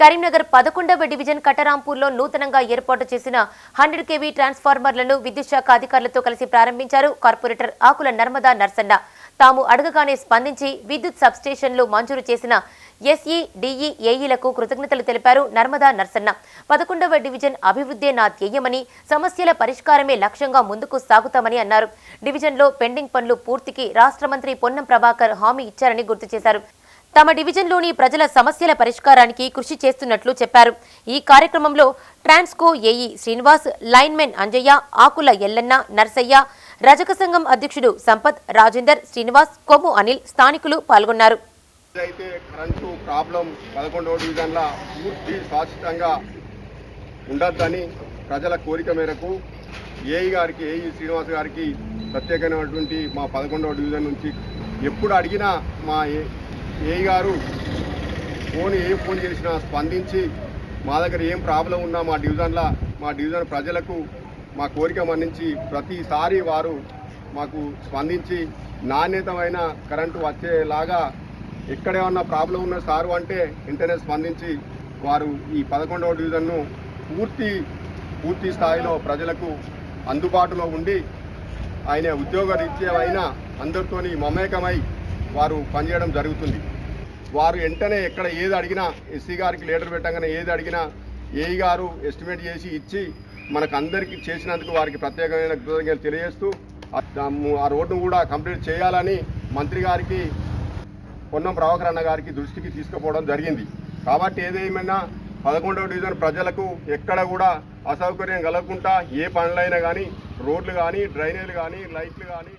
కరీంనగర్ పదకొండవ డివిజన్ కటరాంపూర్లో నూతనంగా ఏర్పాటు చేసిన హండ్రెడ్ కేవీ ట్రాన్స్ఫార్మర్లను విద్యుత్ శాఖ అధికారులతో కలిసి ప్రారంభించారు కార్పొరేటర్ ఆకుల నర్మదా నర్సన్న. తాము అడగగానే స్పందించి విద్యుత్ సబ్స్టేషన్లు మంజూరు చేసిన ఎస్ఈ డిఈ ఏఈలకు కృతజ్ఞతలు తెలిపారు నర్మదా నర్సన్న. పదకొండవ డివిజన్ అభివృద్ధే నా ధ్యేయమని సమస్యల పరిష్కారమే లక్ష్యంగా ముందుకు సాగుతామని అన్నారు. డివిజన్లో పెండింగ్ పనులు పూర్తికి రాష్ట్ర మంత్రి పొన్నం ప్రభాకర్ హామీ ఇచ్చారని గుర్తు చేశారు. తమ డివిజన్లోని ప్రజల సమస్యల పరిష్కారానికి కృషి చేస్తున్నట్లు చెప్పారు. ఈ కార్యక్రమంలో ట్రాన్స్కో ఏఈ శ్రీనివాస్ లైన్మెన్ అంజయ్య ఆకుల ఎల్లన్న నర్సయ్య రజక సంఘం అధ్యక్షుడు సంపత్ రాజేందర్ శ్రీనివాస్ కొమ్ము అనిల్ స్థానికులు పాల్గొన్నారు. అయితే కరెంటు ప్రాబ్లం పదకొండవ డివిజన్ల పూర్తి శాశ్వతంగా ఉండొద్దని ప్రజల కోరిక మేరకు ఏఈ గారికి ఏఈ శ్రీనివాస్ గారికి ప్రత్యేకమైనటువంటి మా పదకొండవ డివిజన్ నుంచి ఎప్పుడు అడిగినా మా ఏ- ఏఈ గారు? ఫోన్ ఏ ఫోన్ చేసినా స్పందించి మా దగ్గర ఏం ప్రాబ్లం ఉన్నా మా డివిజన్లో మా డివిజన్ ప్రజలకు మా కోరిక మన్నించి ప్రతిసారి వారు మాకు స్పందించి నాణ్యతమైన కరెంటు వచ్చేలాగా ఎక్కడేమన్నా ప్రాబ్లం ఉన్న సారు అంటే వెంటనే స్పందించి వారు ఈ పదకొండవ డివిజన్ను పూర్తి పూర్తి స్థాయిలో ప్రజలకు అందుబాటులో ఉండి ఆయన ఉద్యోగ రీత్యా అయినా అందరితోని మమేకమై వారు పనిచేయడం జరుగుతుంది. వారు వెంటనే ఎక్కడ ఏది అడిగినా ఎస్సీ గారికి లీటర్ పెట్టగానే ఏది అడిగినా ఏఈ గారు ఎస్టిమేట్ చేసి ఇచ్చి మనకు అందరికీ చేసినందుకు వారికి ప్రత్యేకమైన కృతజ్ఞతలు తెలియజేస్తూ ఆ ఆ రోడ్డును కూడా కంప్లీట్ చేయాలని మంత్రి గారికి పొన్నం ప్రభాకర్ అన్న గారికి దృష్టికి తీసుకుపోవడం జరిగింది. కాబట్టి ఏదేమైనా పదకొండవ డివిజన్ ప్రజలకు ఎక్కడ కూడా అసౌకర్యం కలగకుండా ఏ పనులైనా కానీ రోడ్లు కానీ డ్రైనేజీలు కానీ లైట్లు కానీ